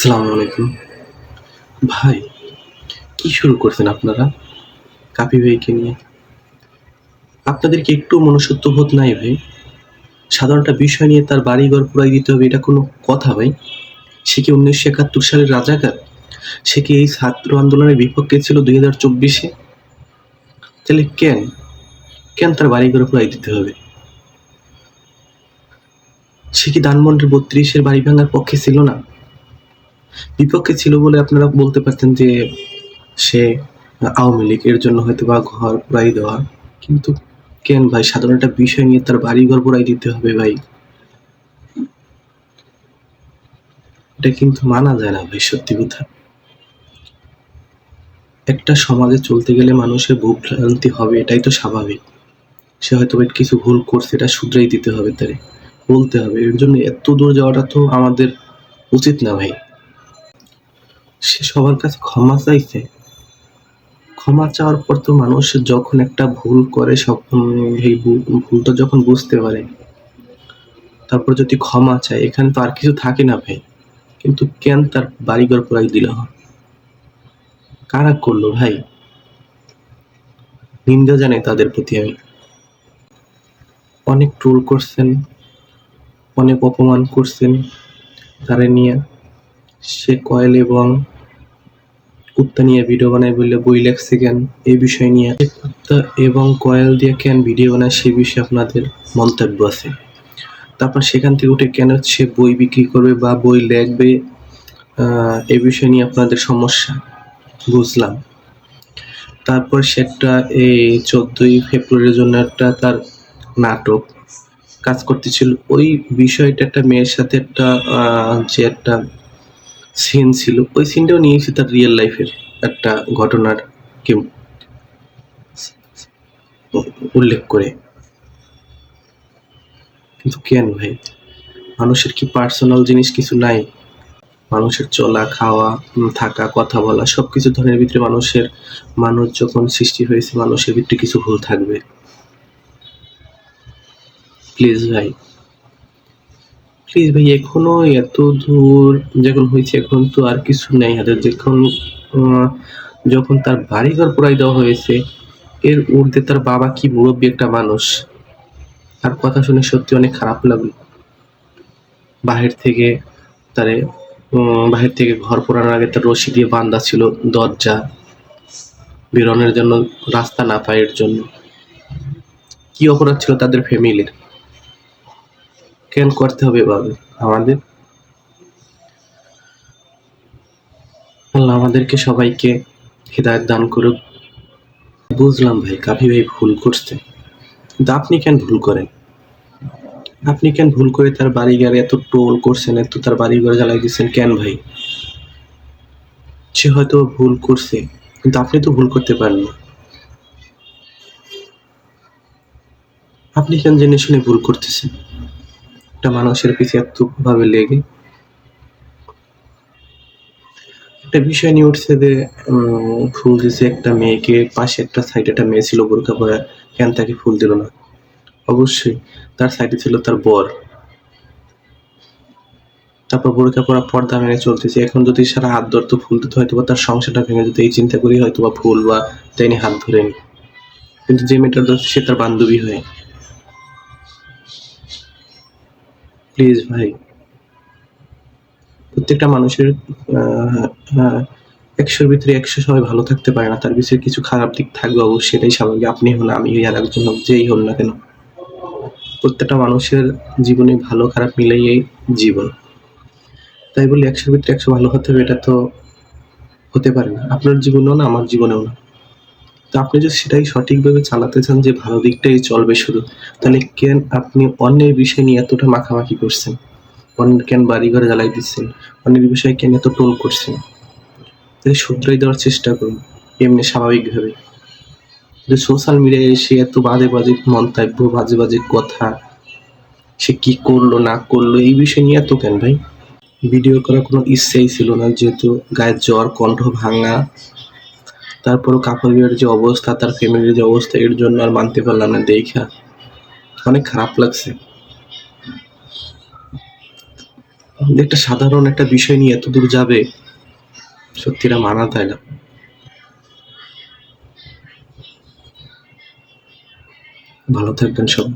আসসালামু আলাইকুম। ভাই, কি শুরু করছেন আপনারা? কাপি ভাইকে নিয়ে। আপনাদের কি একটু মনুষ্যত্ব বোধ নাই ভাই? সাধারণটা বিষয় নিয়ে তার বাড়িঘর পুরাই দিতে হবে, এটা কোনো কথা ভাই? সে কি উনিশশো একাত্তর সালের রাজাকার? সে কি এই ছাত্র আন্দোলনের বিপক্ষে ছিল দুই হাজার চব্বিশে? তাহলে কেন? কেন তার বাড়িঘর পুরাই দিতে হবে? সে কি ধানমন্ডির বত্রিশের বাড়ি ভাঙার পক্ষে ছিল না? বিপক্ষে ছিল বলে আপনারা বলতে পারতেন যে সে আওয়ামী লীগ, এর জন্য হয়তো বা ঘর পুরাই দেওয়া। কিন্তু কেন ভাই? সাধারণ একটা বিষয় নিয়ে তার বাড়ি ঘর পুরাই দিতে হবে ভাই। এটা কিন্তু মানা যায় না ভাই, সত্যি কথা। একটা সমাজে চলতে গেলে মানুষের ভুল ভ্রান্তি হবে, এটাই তো স্বাভাবিক। সে হয়তো কিছু ভুল করছে, এটা শুধরাই দিতে হবে তারে। বলতে হবে, এর জন্য এত দূর যাওয়াটা তো আমাদের উচিত না ভাই। সে সবার কাছে ক্ষমা চাইছে। ক্ষমা চাওয়ার পর তো মানুষ যখন একটা ভুল করে এই ভুলটা যখন বুঝতে পারে, তারপর যদি ক্ষমা চায়, এখানে তো আর কিছু থাকে না ভাই। কিন্তু কেন তার বাড়িঘর পুরাই দিল? কারা করল ভাই? নিন্দা জানাই তাদের প্রতি আমি। অনেক ট্রোল করছেন, অনেক অপমান করছেন তারে নিয়ে। সে কয়েল এবং কুত্তা নিয়ে ভিডিও বানায় বললে বই লেখছে কেন? এই বিষয় নিয়ে কুত্তা এবং কয়েল দিয়ে কেন ভিডিও বানায় সে বিষয়ে আপনাদের মন্তব্য আছে। তারপর সেখান থেকে উঠে কেন সে বই বিক্রি করবে বা বই লেখবে এই বিষয় নিয়ে আপনাদের সমস্যা বুঝলাম। তারপর সেটা এই চোদ্দই ফেব্রুয়ারির জন্য একটা তার নাটক কাজ করতেছিল। ওই বিষয়টা একটা মেয়ের সাথে একটা যে একটা সিন ছিল। ওই সিনটাও নিয়েছি তার রিয়েল লাইফের একটা ঘটনার কে উল্লেখ করে। কিন্তু কেন ভাই? মানুষের কি পার্সোনাল জিনিস কিছু নাই? মানুষের চলা, খাওয়া থাকা, কথা বলা, সবকিছু ধরনের ভিতরে মানুষের মানুষ যখন সৃষ্টি হয়েছে, মানুষের ভিতরে কিছু ভুল থাকবে। প্লিজ ভাই প্লিজ ভাই, এখনও এত দূর যখন হয়েছে, এখন তো আর কিছু নেই হাতে। যখন যখন তার বাড়িঘর পুরাই দেওয়া হয়েছে, এর ঊর্ধ্বে তার বাবা কি মুরব্বী একটা মানুষ। তার কথা শুনে সত্যি অনেক খারাপ লাগল। বাহির থেকে তারে বাহির থেকে ঘর পোড়ানোর আগে তার রশি দিয়ে বান্ধা ছিল দরজা, বেরোনোর জন্য, রাস্তা না পায় এর জন্য। কি অপরাধ ছিল তাদের ফ্যামিলির কেন করতে হবে এভাবে? আমাদের? আল্লাহ আমাদেরকে সবাইকে হৃদায়ত দান করুক। বুঝলাম ভাই, কাফি ভাই ভুল করছে। কিন্তু আপনি কেন ভুল করেন? আপনি কেন ভুল করে তার বাড়ি ঘরে এত টোল করছেন, এত তার বাড়ি ঘরে জ্বালাই দিচ্ছেন? কেন ভাই? সে হয়তো ভুল করছে, কিন্তু আপনি তো ভুল করতে পারেন না। আপনি কেন জেনে শুনে ভুল করতেছেন? একটা মানুষের পিছে এত ভাবে লেগে। একটা বিষয় নিয়ে উঠছে যে ফুল দিছে একটা মেয়েকে, পাশে একটা সাইডে একটা মেয়ে ছিল, বোরকা পরা, কেন তাকে ফুল দিল না? অবশ্যই, তার সাইডে ছিল তার বর। তারপর বোরকা পরা পর্দা মেনে চলতেছে। এখন যদি সারা হাত ধরতো ফুল দিতে হয়তো বা তার সংসারটা ভেঙে যেত এই চিন্তা করি হয়তো বা ফুল বা তাইনি হাত ধরে নি কিন্তু যে মেয়েটা দোষ, সে তার বান্ধবী হয়ে। প্লিজ ভাই। প্রত্যেকটা মানুষের আহ, একশোর ভিতরে একশো সবাই ভালো থাকতে পারে না। তার ভিতরে কিছু খারাপ দিক থাকবে অবশ্যই এটাই স্বাভাবিক। আপনি হন আমি হই একজন হোক যেই হন না কেন। প্রত্যেকটা মানুষের জীবনে ভালো খারাপ মিলেই এই জীবন। তাই বলি একশোর ভিতরে একশো ভালো হতে হবে এটা তো হতে পারে না। আপনার জীবনেও না আমার জীবনেও না। তো আপনি যদি সেটাই সঠিকভাবে চালাতে চান যে ভালো দিকটাই চলবে শুধু, তাহলে কেন আপনি অন্যের বিষয় নিয়ে এতটা মাখামাখি করছেন? অন্যের কেন বাড়ি ঘরে জ্বালাই দিচ্ছেন? অন্যের বিষয়ে কেন এত টোল করছেন? তাই শুধরাই দেওয়ার চেষ্টা করুন, এমনি স্বাভাবিকভাবে। যে সোশ্যাল মিডিয়ায় এসে এত বাজে বাজে মন্তব্য, বাজে বাজে কথা, সে কি করল, না করল, এই বিষয় নিয়ে এত কেন ভাই? ভিডিও করার কোনো ইচ্ছাই ছিল না, যেহেতু গায়ের জ্বর, কণ্ঠ ভাঙা তারপরও কাপড় বিয়ের যে অবস্থা, তার ফ্যামিলির যে অবস্থা, এর জন্য আর মানতে পারলাম না, দেখা অনেক খারাপ লাগছে। একটা সাধারণ একটা বিষয় নিয়ে এত দূর যাবে সত্যিটা মানা তাই না। ভালো থাকবেন সব।